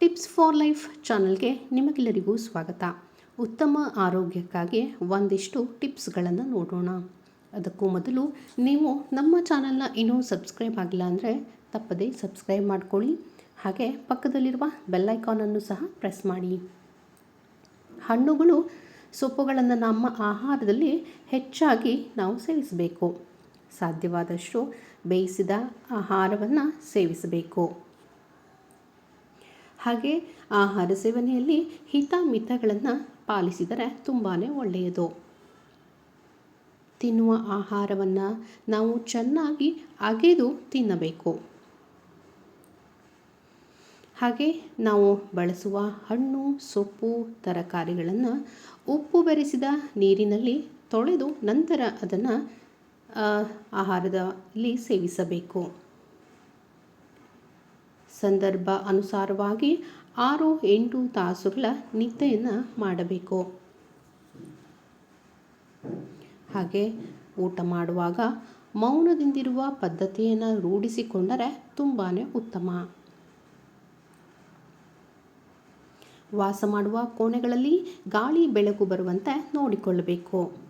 Tips for life ಚಾನಲ್ಗೆ ನಿಮಗೆಲ್ಲರಿಗೂ ಸ್ವಾಗತ. ಉತ್ತಮ ಆರೋಗ್ಯಕ್ಕಾಗಿ ಒಂದಿಷ್ಟು ಟಿಪ್ಸ್ಗಳನ್ನು ನೋಡೋಣ. ಅದಕ್ಕೂ ಮೊದಲು ನೀವು ನಮ್ಮ ಚಾನಲ್ನ ಇನ್ನೂ ಸಬ್ಸ್ಕ್ರೈಬ್ ಆಗಿಲ್ಲ ಅಂದರೆ ತಪ್ಪದೇ ಸಬ್ಸ್ಕ್ರೈಬ್ ಮಾಡ್ಕೊಳ್ಳಿ. ಹಾಗೆ ಪಕ್ಕದಲ್ಲಿರುವ ಬೆಲ್ಲೈಕಾನನ್ನು ಸಹ ಪ್ರೆಸ್ ಮಾಡಿ. ಹಣ್ಣುಗಳು ಸೊಪ್ಪುಗಳನ್ನು ನಮ್ಮ ಆಹಾರದಲ್ಲಿ ಹೆಚ್ಚಾಗಿ ನಾವು ಸೇವಿಸಬೇಕು. ಸಾಧ್ಯವಾದಷ್ಟು ಬೇಯಿಸಿದ ಆಹಾರವನ್ನು ಸೇವಿಸಬೇಕು. ಹಾಗೆ ಆಹಾರ ಸೇವನೆಯಲ್ಲಿ ಹಿತ ಮಿತಗಳನ್ನು ಪಾಲಿಸಿದರೆ ತುಂಬಾ ಒಳ್ಳೆಯದು. ತಿನ್ನುವ ಆಹಾರವನ್ನು ನಾವು ಚೆನ್ನಾಗಿ ಅಗೆದು ತಿನ್ನಬೇಕು. ಹಾಗೆ ನಾವು ಬಳಸುವ ಹಣ್ಣು, ಸೊಪ್ಪು, ತರಕಾರಿಗಳನ್ನು ಉಪ್ಪು ಬೆರೆಸಿದ ನೀರಿನಲ್ಲಿ ತೊಳೆದು ನಂತರ ಅದನ್ನು ಆಹಾರದಲ್ಲಿ ಸೇವಿಸಬೇಕು. ಸಂದರ್ಭ ಅನುಸಾರವಾಗಿ ಆರು ಎಂಟು ತಾಸುಗಳ ನಿದ್ದೆಯನ್ನು ಮಾಡಬೇಕು. ಹಾಗೆ ಊಟ ಮಾಡುವಾಗ ಮೌನದಿಂದಿರುವ ಪದ್ಧತಿಯನ್ನು ರೂಢಿಸಿಕೊಂಡರೆ ತುಂಬಾ ಉತ್ತಮ. ವಾಸ ಮಾಡುವ ಕೋಣೆಗಳಲ್ಲಿ ಗಾಳಿ ಬೆಳಕು ಬರುವಂತೆ ನೋಡಿಕೊಳ್ಳಬೇಕು.